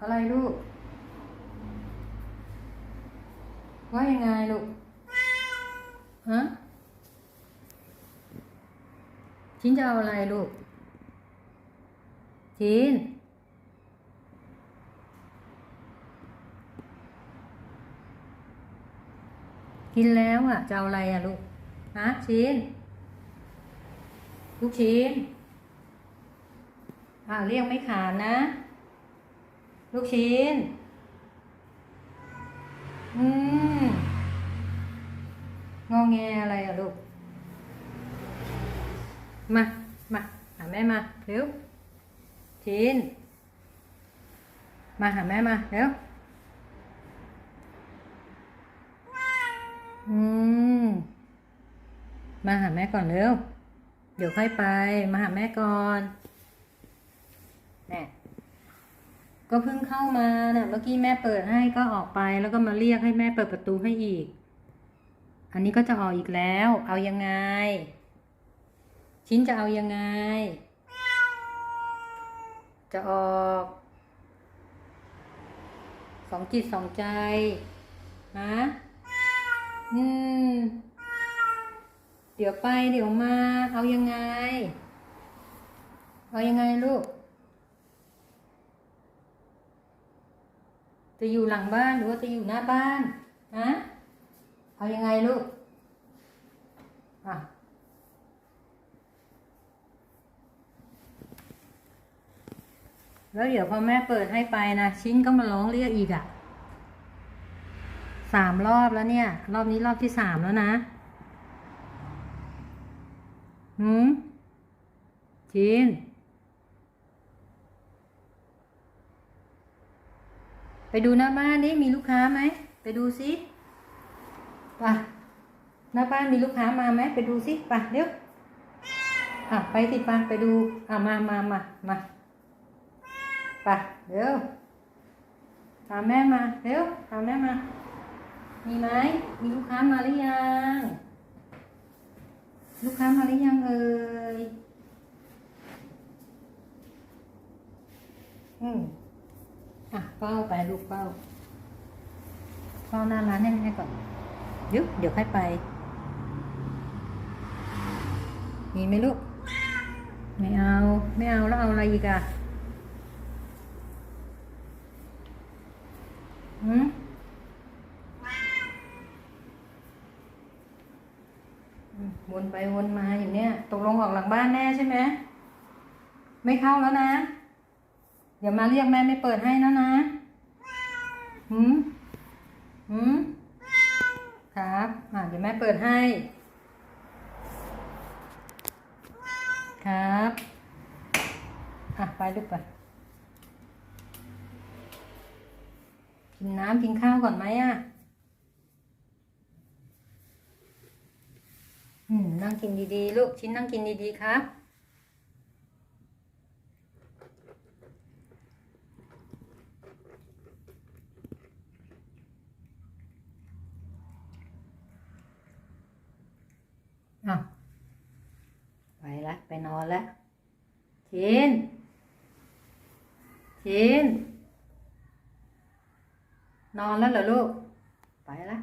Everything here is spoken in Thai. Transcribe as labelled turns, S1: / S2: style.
S1: อะไรลูก ว่ายังไงลูก ฮะ ชิ้นจะเอาอะไรลูก ชิ้น กินแล้วอะ จะเอาอะไรอะลูก ฮะ ชิ้น ลูกชิ้น อ่าเรียกไม่ขานนะ ลูกชิ้น อืม งอแงอะไรอะลูก มา มาหาแม่มา เร็ว ชิ้น มาหาแม่มา เร็ว อืม มาหาแม่ก่อนเร็ว เดี๋ยวค่อยไป มาหาแม่ก่อน แน่ ก็เพิ่งเข้ามาเนี่ยเมื่อกี้แม่เปิดให้ก็ออกไปแล้วก็มาเรียกให้แม่เปิดประตูให้อีก อันนี้ก็จะออกอีกแล้ว เอายังไง ชิ้นจะเอายังไง จะออกสองจิตสองใจฮะอืมเดี๋ยวไปเดี๋ยวมา เอายังไง เอายังไงลูก จะอยู่หลังบ้านหรือว่าจะอยู่หน้าบ้านฮะเอายังไงลูกอะแล้วเดี๋ยวพอแม่เปิดให้ไปนะชิ้นก็มาร้องเรียกอีกอะ่ะสามรอบแล้วเนี่ย รอบนี้รอบที่สามแล้วนะหืมจิน ไปดูหน้าบ้านดิมีลูกค้าไหม ไปดูสิไปหน้าบ้านมีลูกค้ามาไหมไปดูสิไปเร็วอะไปสิไปไปดูอะมามามามาไปเร็วตามแม่มาเร็วตามแม่มา มีไหมมีลูกค้ามาหรือยังลูกค้ามาหรือยังเอ่ยอืม อะเป้าไปลูกเป้าเป้าหน้าร้านให้แม่ก่อนเดี๋ยวเดี๋ยวค่อยไป มีไหมลูก ไม่เอา ไม่เอาแล้วเอาอะไรอีกอะหืมอืมวนไปวนมาอย่างเนี้ยตกลงออกหลังบ้านแน่ใช่ไหม ไม่เข้าแล้วนะ เดี๋ยวมาเรียกแม่ไม่เปิดให้แล้วนะหืมหืมครับอ่าเดี๋ยวแม่เปิดให้ ครับ อะ ไปลูกไป กินน้ำกินข้าวก่อนไหมอะอืมนั่งกินดีๆ ลูกชิ้นนั่งกินดีๆ ครับ อะ ไป นอนละชินชินนอนแล้วเหรอลูก ไปละ